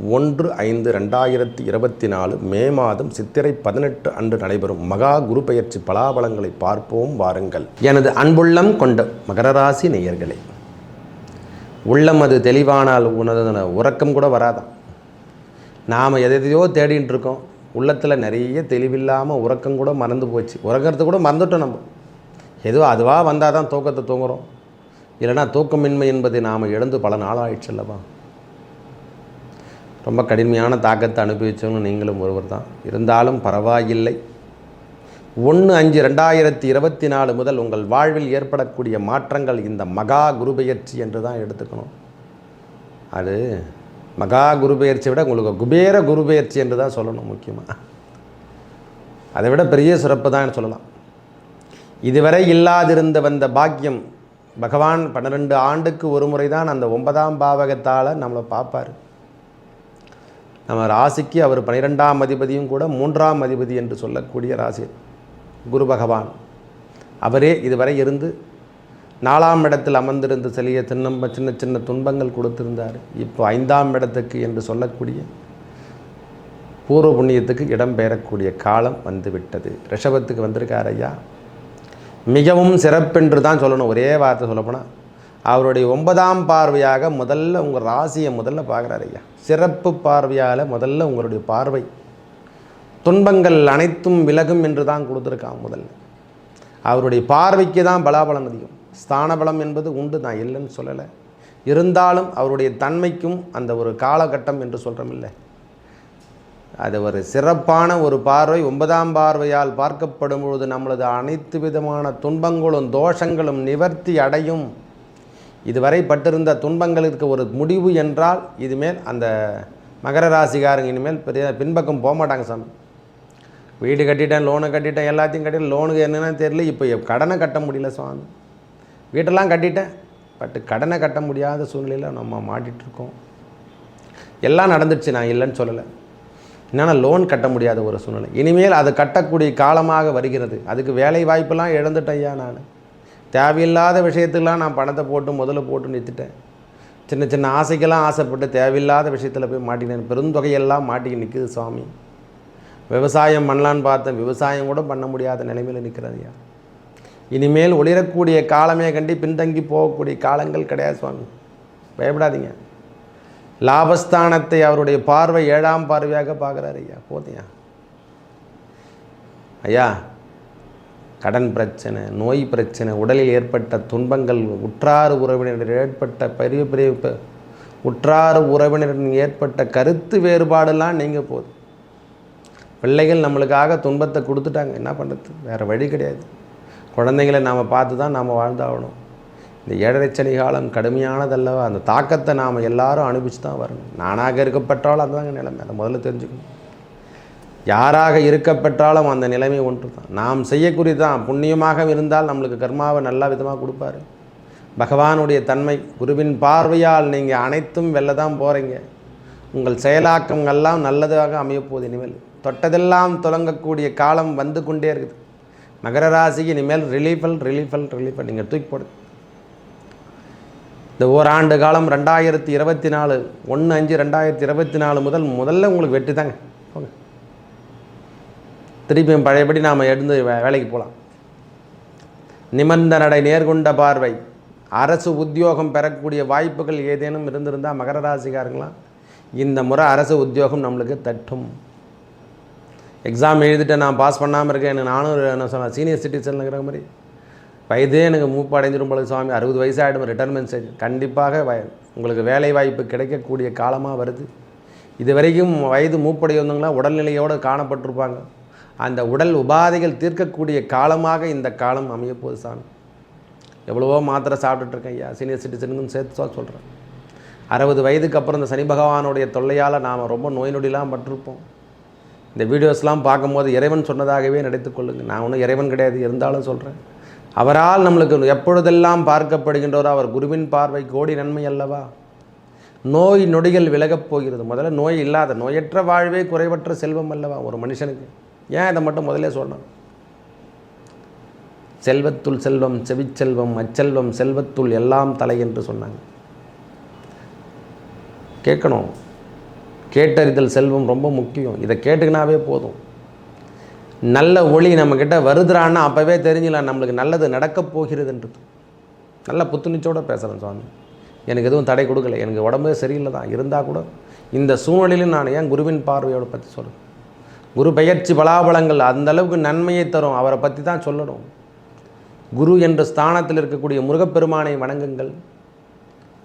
ஒன்று ஐந்து ரெண்டாயிரத்தி இருபத்தி நாலு மே மாதம் சித்திரை பதினெட்டு அன்று நடைபெறும் மகா குரு பெயர்ச்சி பலாபலங்களை பார்ப்போம் வாருங்கள். எனது அன்புள்ளம் கொண்ட மகர ராசி நேயர்களே உள்ளம் அது தெளிவானால் உனது உறக்கம் கூட வராதான் நாம் எதையோ தேடிகிட்டு இருக்கோம் உள்ளத்தில் நிறைய தெளிவில்லாமல் உறக்கம் கூட மறந்து போச்சு. உறக்கிறது கூட மறந்துட்டோம் நம்ம. எதுவோ அதுவாக வந்தால் தான் தூக்கத்தை தூங்குறோம். இல்லைனா தூக்கமின்மை என்பதை நாம் இழந்து பல நாளாயிடுச்சு அல்லவா? ரொம்ப கடுமையான தாக்கத்தை அனுபவித்தவங்க நீங்களும் ஒருவர் தான். இருந்தாலும் பரவாயில்லை. ஒன்று அஞ்சு ரெண்டாயிரத்தி இருபத்தி நாலு முதல் உங்கள் வாழ்வில் ஏற்படக்கூடிய மாற்றங்கள் இந்த மகா குருபெயர்ச்சி என்று தான் எடுத்துக்கணும். அது மகா குருபெயர்ச்சியை விட உங்களுக்கு குபேர குருபெயர்ச்சி என்று தான் சொல்லணும் முக்கியமாக அதை விட பெரிய சிறப்பு தான் சொல்லலாம். இதுவரை இல்லாதிருந்த வந்த பாக்கியம் பகவான் பன்னிரெண்டு ஆண்டுக்கு ஒரு முறை தான் அந்த ஒன்பதாம் பாவகத்தால் நம்மளை பார்ப்பார். நம்ம ராசிக்கு அவர் பனிரெண்டாம் அதிபதியும் கூட மூன்றாம் அதிபதி என்று சொல்லக்கூடிய ராசி. குரு பகவான். அவரே இதுவரை இருந்து நாலாம் இடத்தில் அமர்ந்திருந்த சிலைய சின்ன சின்ன சின்ன துன்பங்கள் கொடுத்திருந்தார். இப்போ ஐந்தாம் இடத்துக்கு என்று சொல்லக்கூடிய பூர்வ புண்ணியத்துக்கு இடம்பெயரக்கூடிய காலம் வந்துவிட்டது. ரிஷபத்துக்கு வந்திருக்கார் ஐயா. மிகவும் சிறப்பென்று தான் சொல்லணும். ஒரே வார்த்தை சொல்லப்போனால் அவருடைய ஒன்பதாம் பார்வையாக முதல்ல உங்கள் ராசியை முதல்ல பார்க்குறாரு ஐயா. சிறப்பு பார்வையால் முதல்ல உங்களுடைய பார்வை. துன்பங்கள் அனைத்தும் விலகும் என்று தான் கொடுத்துருக்கான் முதல்ல. அவருடைய பார்வைக்கு தான் பலாபலம் அதிகம். ஸ்தானபலம் என்பது உண்டு நான் இல்லைன்னு சொல்லலை. இருந்தாலும் அவருடைய தன்மைக்கும் அந்த ஒரு காலகட்டம் என்று சொல்கிறோம் அது ஒரு சிறப்பான ஒரு பார்வை. ஒன்பதாம் பார்வையால் பார்க்கப்படும் பொழுது நம்மளது அனைத்து விதமான துன்பங்களும் தோஷங்களும் நிவர்த்தி அடையும். இதுவரை பட்டிருந்த துன்பங்களுக்கு ஒரு முடிவு என்றால் இதுமேல் அந்த மகர ராசிக்காரங்க இனிமேல் பெரிய பின்பக்கம் போக மாட்டாங்க சாமி. வீடு கட்டிட்டேன் லோனு கட்டிட்டேன் எல்லாத்தையும் கட்டிட்டேன் லோனுக்கு என்னென்னு தெரியல. இப்போ கடனை கட்ட முடியல சுவாமி வீட்டெல்லாம் கட்டிட்டேன் பட் கடனை கட்ட முடியாத சூழ்நிலையில் நம்ம மாட்டிகிட்ருக்கோம். எல்லாம் நடந்துடுச்சு நான் இல்லைன்னு சொல்லலை. என்னென்னா லோன் கட்ட முடியாத ஒரு சூழ்நிலை. இனிமேல் அது கட்டக்கூடிய காலமாக வருகிறது. அதுக்கு வேலை வாய்ப்பெல்லாம் இழந்துட்டேன் ஐயா நான். தேவையில்லாத விஷயத்துக்கெலாம் நான் பணத்தை போட்டு முதல்ல போட்டு நிறுத்திட்டேன். சின்ன சின்ன ஆசைக்கெல்லாம் ஆசைப்பட்டு தேவையில்லாத விஷயத்தில் போய் மாட்டினேன் பெருந்தொகையெல்லாம் மாட்டி நிற்குது சுவாமி. விவசாயம் பண்ணலான்னு பார்த்தேன். விவசாயம் கூட பண்ண முடியாத நிலைமையில் நிற்கிறது ஐயா இனிமேல் ஒளிரக்கூடிய காலமே கண்டி பின்தங்கி போகக்கூடிய காலங்கள் கிடையாது சுவாமி. பயப்படாதீங்க. லாபஸ்தானத்தை அவருடைய பார்வை ஏழாம் பார்வையாக பார்க்குறாரு ஐயா. போதையா ஐயா கடன் பிரச்சனை நோய் பிரச்சனை உடலில் ஏற்பட்ட துன்பங்கள் உற்றார் உறவினர் ஏற்பட்ட பெரிய பெரிய உற்றார் உறவினரின் ஏற்பட்ட கருத்து வேறுபாடெல்லாம் நீங்கள் போகுது பிள்ளைகள் நம்மளுக்காக துன்பத்தை கொடுத்துட்டாங்க என்ன பண்ணுறது வேறு வழி கிடையாது. குழந்தைங்களை நாம் பார்த்து தான் நாம் வாழ்ந்தாகணும். இந்த ஏழரை சனி காலம் கடுமையானதல்லவா? அந்த தாக்கத்தை நாம் எல்லாரும் அனுபவிச்சு தான் வரணும். நானாக இருக்கப்பட்டாலும் அதுதாங்க நிலைமை அதை முதல்ல தெரிஞ்சுக்கணும். யாராக இருக்கப்பெற்றாலும் அந்த நிலைமை ஒன்று தான் நாம் செய்யக்கூடியதான் புண்ணியமாக இருந்தால் நம்மளுக்கு கர்மாவை நல்ல விதமாக கொடுப்பாரு. பகவானுடைய தன்மை குருவின் பார்வையால் நீங்கள் அனைத்தும் வெளில தான் போகிறீங்க உங்கள் செயலாக்கங்கள்லாம் நல்லதாக அமையப்போகுது இனிமேல். தொட்டதெல்லாம் தொடங்கக்கூடிய காலம் வந்து கொண்டே இருக்குது. மகர ராசிக்கு இனிமேல் ரிலீஃபல் ரிலீஃபல் ரிலீஃபல் நீங்கள் தூக்கி போடு. இந்த ஓராண்டு காலம் ரெண்டாயிரத்தி இருபத்தி நாலு ஒன்று அஞ்சு ரெண்டாயிரத்தி இருபத்தி நாலு முதல் முதல்ல உங்களுக்கு வெற்றி தாங்க. திருப்பியும் பழையபடி நாம் எழுந்து வே- வேலைக்கு போகலாம் நிமந்த நடை நேர்கொண்ட பார்வை. அரசு உத்தியோகம் பெறக்கூடிய வாய்ப்புகள் ஏதேனும் இருந்திருந்தால் மகர ராசிக்காரங்களாம் இந்த முறை அரசு உத்தியோகம் நம்மளுக்கு தட்டும். எக்ஸாம் எழுதிட்டு நான் பாஸ் பண்ணாமல் இருக்கேன் எனக்கு நானும் என்ன சொன்னேன் சீனியர் சிட்டிசன் மாதிரி. வயதே எனக்கு மூப்பு அடைஞ்சிரும் பொழுது சுவாமி. அறுபது வயசு ஆகிடும் ரிட்டைர்மெண்ட் ஸ்டேஜ் கண்டிப்பாக வய உங்களுக்கு வேலை வாய்ப்பு கிடைக்கக்கூடிய காலமாக வருது. இது வரைக்கும் வயது மூப்படையவங்களாம் உடல்நிலையோடு காணப்பட்டிருப்பாங்க. அந்த உடல் உபாதைகள் தீர்க்கக்கூடிய காலமாக இந்த காலம் அமையப்போகுது சாமி. எவ்வளவோ மாத்திரை சாப்பிட்டுட்ருக்கேன் ஐயா. சீனியர் சிட்டிசனுக்கும் சேர்த்து தான் சொல்கிறேன் அறுபது வயதுக்கு அப்புறம் இந்த சனி பகவானுடைய தொல்லையால் நாம் ரொம்ப நோய் நொடிலாம் பட்டிருப்போம். இந்த வீடியோஸ்லாம் பார்க்கும்போது இறைவன் சொன்னதாகவே நடித்துக் கொள்ளுங்கள் நான் ஒன்றும் இறைவன் கிடையாது இருந்தாலும் சொல்கிறேன் அவரால் நம்மளுக்கு எப்பொழுதெல்லாம் பார்க்கப்படுகின்றோரோ அவர் குருவின் பார்வை கோடி நன்மை அல்லவா? நோய் நொடிகள் விலகப் போகிறது. முதல்ல நோய் இல்லாத நோயற்ற வாழ்வே குறைவற்ற செல்வம் அல்லவா ஒரு மனுஷனுக்கு? ஏன் இதை மட்டும் முதல்ல சொல்லணும்? செல்வத்துள் செல்வம் செவிச்செல்வம் அச்செல்வம் செல்வத்துள் எல்லாம் தலை என்று சொன்னாங்க. கேட்கணும். கேட்டறிதல் செல்வம் ரொம்ப முக்கியம். இதை கேட்டுக்கினாவே போதும். நல்ல ஒளி நம்மக்கிட்ட வருதுறான்னா அப்போவே தெரிஞ்சிடலாம் நம்மளுக்கு நல்லது நடக்கப் போகிறதுன்றது. நல்ல புத்துணர்ச்சியோடு பேசுகிறேன் சுவாமி. எனக்கு எதுவும் தடை கொடுக்கல. எனக்கு உடம்பே சரியில்லை தான். இருந்தால் கூட இந்த சூழ்நிலையிலும் நான் ஏன் குருவின் பார்வையோட பற்றி சொல்கிறேன் குரு பெயர்ச்சி பலாபலங்கள் அந்த அளவுக்கு நன்மையை தரும். அவரை பற்றி தான் சொல்லணும். குரு என்ற ஸ்தானத்தில் இருக்கக்கூடிய முருகப்பெருமானை வணங்குங்கள்.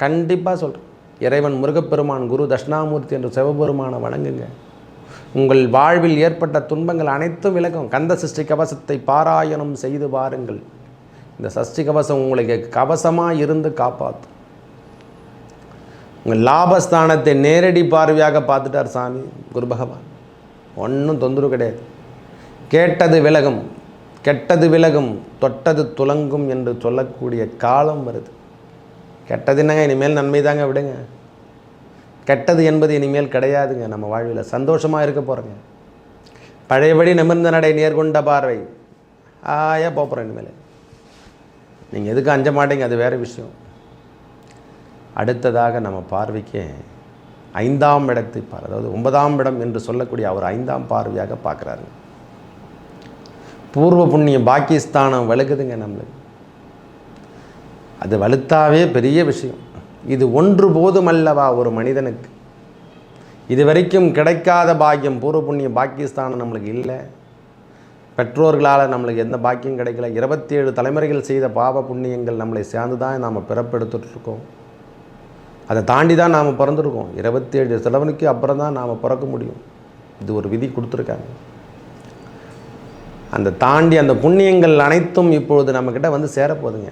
கண்டிப்பாக சொல்கிறேன் இறைவன் முருகப்பெருமான் குரு தட்சிணாமூர்த்தி என்ற சிவபெருமானை வணங்குங்க. உங்கள் வாழ்வில் ஏற்பட்ட துன்பங்கள் அனைத்தும் விலகும். கந்த சஷ்டி கவசத்தை பாராயணம் செய்து பாருங்கள் இந்த சஷ்டி கவசம் உங்களுக்கு கவசமாக இருந்து காப்பாற்றும் உங்கள் லாபஸ்தானத்தை நேரடி பார்வையாக பார்த்துட்டார் சாமி குரு பகவான். ஒன்றும் தொந்தரவு கிடையாது. கேட்டது விலகும் கெட்டது விலகும் தொட்டது துலங்கும் என்று சொல்லக்கூடிய காலம் வருது. கெட்டது என்னங்க? இனிமேல் நன்மை தாங்க விடுங்க. கெட்டது என்பது இனிமேல் கிடையாதுங்க. நம்ம வாழ்வில் சந்தோஷமாக இருக்க போகிறோங்க பழையபடி நிமிர்ந்த நடை நேர்கொண்ட பார்வை. ஆயா போகிறோம் இனிமேல். நீங்கள் எதுக்கு அஞ்ச மாட்டீங்க? அது வேறு விஷயம். அடுத்ததாக நம்ம பார்வைக்கு ஐந்தாம் இடத்தை பார். அதாவது ஒன்பதாம் இடம் என்று சொல்லக்கூடிய அவர் ஐந்தாம் பார்வையாக பார்க்குறாரு. பூர்வ புண்ணியம் பாகிஸ்தானம் வலுக்குதுங்க நம்மளுக்கு. அது வலுத்தாவே பெரிய விஷயம். இது ஒன்று போதும் அல்லவா ஒரு மனிதனுக்கு. இது வரைக்கும் கிடைக்காத பாக்கியம் பூர்வ புண்ணியம் பாகிஸ்தானம் நம்மளுக்கு இல்லை. பெற்றோர்களால் நம்மளுக்கு எந்த பாக்கியம் கிடைக்கல. இருபத்தி ஏழு தலைமுறைகள் செய்த பாவ புண்ணியங்கள் நம்மளை சேர்ந்து தான் நாம் பிறப்பெடுத்துட்ருக்கோம் அதை தாண்டி தான் நாம் பிறந்திருக்கோம். இருபத்தி ஏழு செலவனுக்கு அப்புறம் தான் நாம் பிறக்க முடியும். இது ஒரு விதி கொடுத்துருக்காங்க. அந்த தாண்டி அந்த புண்ணியங்கள் அனைத்தும் இப்பொழுது நம்மக்கிட்ட வந்து சேரப்போகுதுங்க.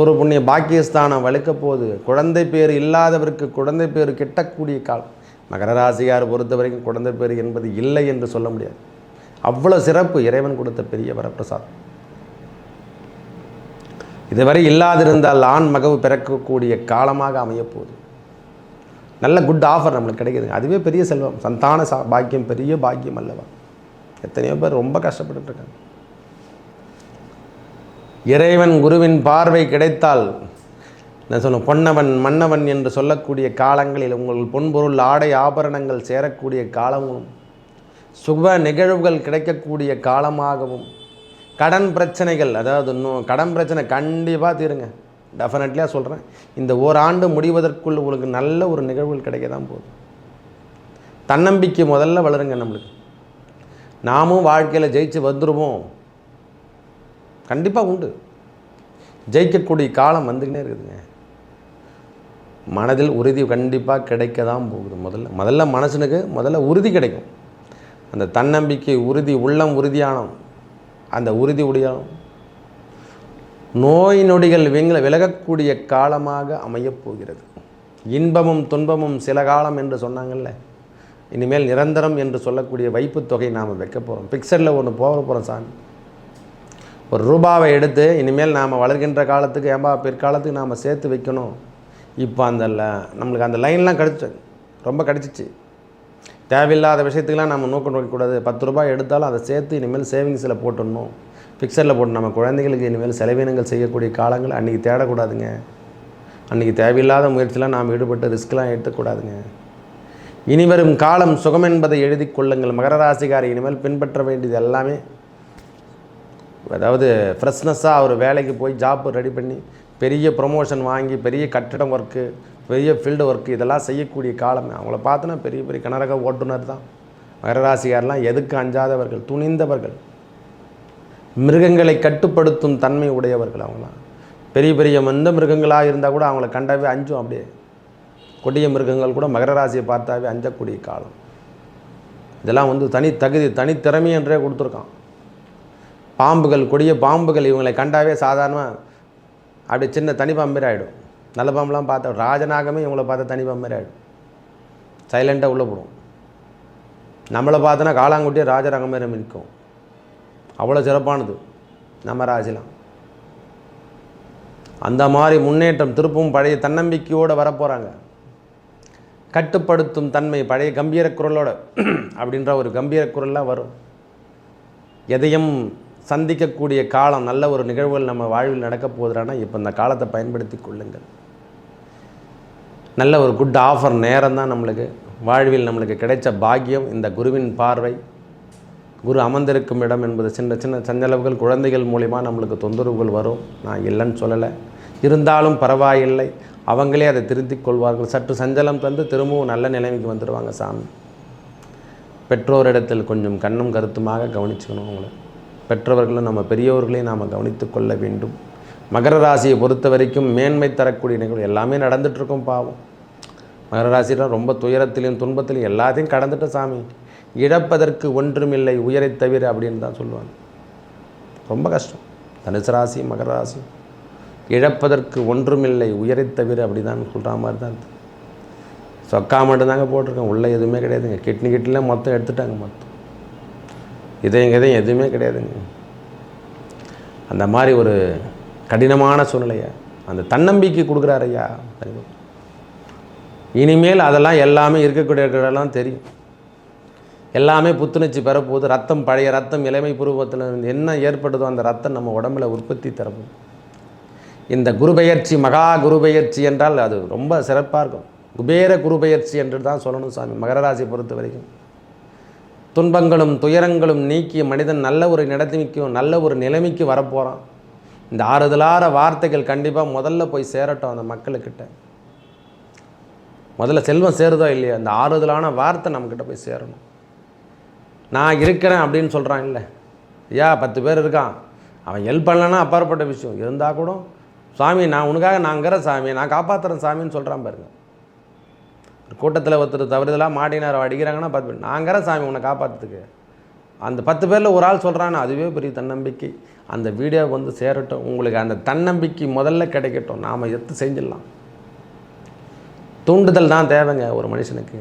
ஒரு புண்ணிய பாக்கியஸ்தானம் வலுக்க போகுது. குழந்தை பேர் இல்லாதவருக்கு குழந்தை பேர் கிட்டக்கூடிய காலம். மகர ராசியார் பொறுத்த வரைக்கும் குழந்தை பேர் என்பது இல்லை என்று சொல்ல முடியாது. அவ்வளோ சிறப்பு இறைவன் கொடுத்த பெரிய வரப்பிரசாதம். இதுவரை இல்லாதிருந்தால் ஆண் மகவு பிறக்கக்கூடிய காலமாக அமையப்போகுது. நல்ல குட் ஆஃபர் நம்மளுக்கு கிடைக்குதுங்க. அதுவே பெரிய செல்வம். சந்தான சா பாக்கியம் பெரிய பாக்கியம் அல்லவா? எத்தனையோ பேர் ரொம்ப கஷ்டப்பட்டுட்டு இருக்காங்க. இறைவன் குருவின் பார்வை கிடைத்தால் நான் சொன்ன பொன்னவன் மன்னவன் என்று சொல்லக்கூடிய காலங்களில் உங்கள் பொன்பொருள் ஆடை ஆபரணங்கள் சேரக்கூடிய காலமும் சுப நிகழ்வுகள் கிடைக்கக்கூடிய காலமாகவும் கடன் பிரச்சனைகள் அதாவது இன்னும் கடன் பிரச்சனை கண்டிப்பாக தீருங்க. டெஃபினட்லியாக சொல்கிறேன் இந்த ஓராண்டு முடிவதற்குள் உங்களுக்கு நல்ல ஒரு நிகழ்வுகள் கிடைக்க தான் போகுது. தன்னம்பிக்கை முதல்ல வளருங்க நம்மளுக்கு. நாமும் வாழ்க்கையில் ஜெயிச்சு வந்துடுவோம் கண்டிப்பாக உண்டு. ஜெயிக்கக்கூடிய காலம் வந்துக்கினே இருக்குதுங்க. மனதில் உறுதி கண்டிப்பாக கிடைக்க தான் போகுது முதல்ல. முதல்ல மனசனுக்கு முதல்ல உறுதி கிடைக்கும். அந்த தன்னம்பிக்கை உறுதி உள்ளம் உறுதியானோம் அந்த உறுதி உடையானம் நோய் நொடிகள் விங்கள விலகக்கூடிய காலமாக அமையப் போகிறது இன்பமும் துன்பமும் சில காலம் என்று சொன்னாங்கல்ல. இனிமேல் நிரந்தரம் என்று சொல்லக்கூடிய வைப்பு தொகை நாம் வைக்க போகிறோம் பிக்சடில் ஒன்று போக போகிறோம் சாமி. ஒரு ரூபாவை எடுத்து இனிமேல் நாம் வளர்கின்ற காலத்துக்கு ஏம்பா பிற்காலத்துக்கு நாம் சேர்த்து வைக்கணும். இப்போ அந்த ல- நம்மளுக்கு அந்த லைன்லாம் கிடச்சி ரொம்ப கிடச்சிச்சு. தேவையில்லாத விஷயத்துக்கெலாம் நம்ம நோக்கம் நோக்கக்கூடாது. பத்து ரூபாய் எடுத்தாலும் அதை சேர்த்து இனிமேல் சேவிங்ஸில் போட்டுடணும். ஃபிக்சரில் போட்டு நம்ம குழந்தைகளுக்கு இனிமேல் செலவினங்கள் செய்யக்கூடிய காலங்கள் அன்றைக்கி தேடக்கூடாதுங்க. அன்றைக்கி தேவையில்லாத முயற்சியெலாம் நாம் ஈடுபட்டு ரிஸ்க்லாம் எடுத்துக்கூடாதுங்க. இனிவரும் காலம் சுகம் என்பதை எழுதி கொள்ளுங்கள். மகர ராசிக்காரி இனிமேல் பின்பற்ற வேண்டியது எல்லாமே. அதாவது ஃப்ரெஷ்னஸ்ஸாக அவர் வேலைக்கு போய் ஜாப் ரெடி பண்ணி பெரிய ப்ரொமோஷன் வாங்கி பெரிய கட்டிடம் ஒர்க்கு பெரிய ஃபீல்டு ஒர்க் இதெல்லாம் செய்யக்கூடிய காலம். அவங்கள பார்த்தோன்னா பெரிய பெரிய கனரக ஓட்டுநர் தான். மகராசிகாரெலாம் எதுக்கு அஞ்சாதவர்கள்? துணிந்தவர்கள். மிருகங்களை கட்டுப்படுத்தும் தன்மை உடையவர்கள் அவங்களாம் பெரிய பெரிய மந்த மிருகங்களாக இருந்தால் கூட அவங்கள கண்டாவே அஞ்சும் அப்படியே. கொடிய மிருகங்கள் கூட மகர ராசியை பார்த்தாவே அஞ்சக்கூடிய காலம். இதெல்லாம் வந்து தனி தகுதி தனித்திறமை என்றே கொடுத்துருக்கான். பாம்புகள் கொடிய பாம்புகள் இவங்களை கண்டாவே சாதாரணமாக அப்படி சின்ன தனி பாம்பு ஆகிடும் நல்ல பாம்பெலாம் பார்த்தா ராஜநாகமே இவங்கள பார்த்தா தனி பாம்பு மாதிரி ஆகிடும் சைலண்ட்டாக உள்ளே போடும். நம்மளை பார்த்தோன்னா காளாங்குட்டியே ராஜரகம் மாதிரி நிற்கும். அவ்வளோ சிறப்பானது நம்ம ராசிலாம் அந்த மாதிரி முன்னேற்றம் திருப்பும் பழைய தன்னம்பிக்கையோடு வரப்போகிறாங்க கட்டுப்படுத்தும் தன்மை பழைய கம்பீர குரலோட அப்படின்ற ஒரு கம்பீர குரல்லாம் வரும். எதையும் சந்திக்கக்கூடிய காலம் நல்ல ஒரு நிகழ்வுகள் நம்ம வாழ்வில் நடக்க போகுதுன்னா இப்போ இந்த காலத்தை பயன்படுத்தி கொள்ளுங்கள். நல்ல ஒரு குட் ஆஃபர் நேரம் தான் நம்மளுக்கு வாழ்வில் நம்மளுக்கு கிடைச்ச பாக்கியம் இந்த குருவின் பார்வை. குரு அமர்ந்திருக்கும் இடம் என்பது சின்ன சின்ன சஞ்சலவுகள் குழந்தைகள் மூலிமா நம்மளுக்கு தொந்தரவுகள் வரும். நான் இல்லைன்னு சொல்லலை. இருந்தாலும் பரவாயில்லை. அவங்களே அதை திருத்திக் கொள்வார்கள். சற்று சஞ்சலம் தந்து திரும்பவும் நல்ல நிலைமைக்கு வந்துடுவாங்க சாமி. பெற்றோரிடத்தில் கொஞ்சம் கண்ணும் கருத்துமாக கவனிச்சுக்கணும் அவங்கள பெற்றவர்களும் நம்ம பெரியோர்களையும் நாம் கவனித்து கொள்ள வேண்டும். மகர ராசியை பொறுத்த வரைக்கும் மேன்மை தரக்கூடிய நிகழ்வு எல்லாமே நடந்துகிட்ருக்கும் பாவம். மகர ரொம்ப துயரத்திலையும் துன்பத்திலையும் எல்லாத்தையும் கடந்துட்ட சாமி. இழப்பதற்கு ஒன்றுமில்லை உயரை தவிர அப்படின்னு தான் சொல்லுவாங்க. ரொம்ப கஷ்டம். தனுசு ராசி மகர ராசி. இழப்பதற்கு ஒன்றுமில்லை உயரை தவிர அப்படி தான் சொல்கிற மாதிரி தான் சொக்கா மட்டும்தாங்க போட்டிருக்கேன். உள்ளே எதுவுமே கிடையாதுங்க. கிட்னி கிட்னிலாம் மொத்தம் எடுத்துட்டாங்க மொத்தம். இதயம் இதையும் எதுவுமே கிடையாதுங்க. அந்த மாதிரி ஒரு கடினமான சூழ்நிலையை அந்த தன்னம்பிக்கை கொடுக்குறாரு ஐயா. இனிமேல் அதெல்லாம் எல்லாமே இருக்கக்கூடிய இருக்கிறதெல்லாம் தெரியும். எல்லாமே புத்துணர்ச்சி பெறப்போகுது. ரத்தம் பழைய ரத்தம் இளமை பருவத்தில் இருந்து என்ன ஏற்படுதோ அந்த ரத்தம் நம்ம உடம்புல உற்பத்தி தரப்போகுது. இந்த குருபெயர்ச்சி மகா குருபெயர்ச்சி என்றால் அது ரொம்ப சிறப்பாக இருக்கும். குபேர குருபெயர்ச்சி என்று தான் சொல்லணும் சாமி மகர ராசி பொறுத்த வரைக்கும். துன்பங்களும் துயரங்களும் நீக்கி மனிதன் நல்ல ஒரு நிலைமைக்கும் நல்ல ஒரு நிலைமைக்கு வரப்போகிறான் இந்த ஆறுதலார வார்த்தைகள் கண்டிப்பாக முதல்ல போய் சேரட்டும் அந்த மக்களுக்கிட்ட முதல்ல செல்வம் சேருதோ இல்லையோ அந்த ஆறுதலான வார்த்தை நம்மக்கிட்ட போய் சேரணும். நான் இருக்கிறேன் அப்படின்னு சொல்கிறான் இல்லை. ஐயா பத்து பேர் இருக்கான். அவன் ஹெல்ப் பண்ணலன்னா அப்பாற்பட்ட விஷயம். இருந்தால் கூட சாமி நான் உனக்காக நான் இருக்கிறேன் சாமி நான் காப்பாற்றுறேன் சாமின்னு சொல்கிறான் பாருங்க. ஒரு கூட்டத்தில் ஒருத்தர் தவறுதலாக மாட்டினார் அடிக்கிறாங்கன்னா பத்து பேர் நாங்கிறேன் சாமி உன்னை காப்பாற்றுறதுக்கு அந்த பத்து பேரில் ஒரு ஆள் சொல்கிறான்னு அதுவே பெரிய தன்னம்பிக்கை. அந்த வீடியோ வந்து சேரட்டும். உங்களுக்கு அந்த தன்னம்பிக்கை முதல்ல கிடைக்கட்டும். நாம் எடுத்து செஞ்சிடலாம். தூண்டுதல் தான் தேவைங்க ஒரு மனுஷனுக்கு.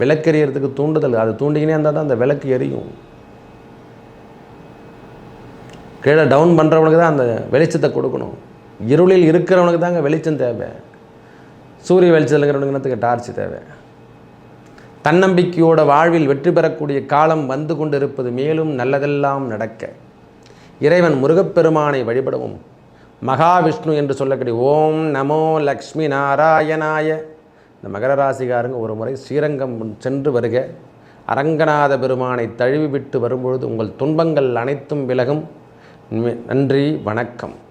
விளக்கு எறியறதுக்கு தூண்டுதல் அது தூண்டிக்கினே இருந்தால் தான் அந்த விளக்கு எரியும். கீழே டவுன் பண்ணுறவனுக்கு தான் அந்த வெளிச்சத்தை கொடுக்கணும். இருளில் இருக்கிறவனுக்கு தாங்க வெளிச்சம் தேவை. சூரிய வெளிச்சத்தில் இருக்கிறவனுக்கு டார்ச் தேவை? தன்னம்பிக்கையோட வாழ்வில் வெற்றி பெறக்கூடிய காலம் வந்து கொண்டிருப்பது மேலும் நல்லதெல்லாம் நடக்க. இறைவன் முருகப்பெருமானை வழிபடவும். மகாவிஷ்ணு என்று சொல்லக்கூடிய ஓம் நமோ லக்ஷ்மி நாராயணாய இந்த மகர ராசிகாரங்க ஒரு முறை ஸ்ரீரங்கம் சென்று வருக. அரங்கநாத பெருமானை தழுவிவிட்டு வரும்பொழுது உங்கள் துன்பங்கள் அனைத்தும் விலகும். நன்றி வணக்கம்.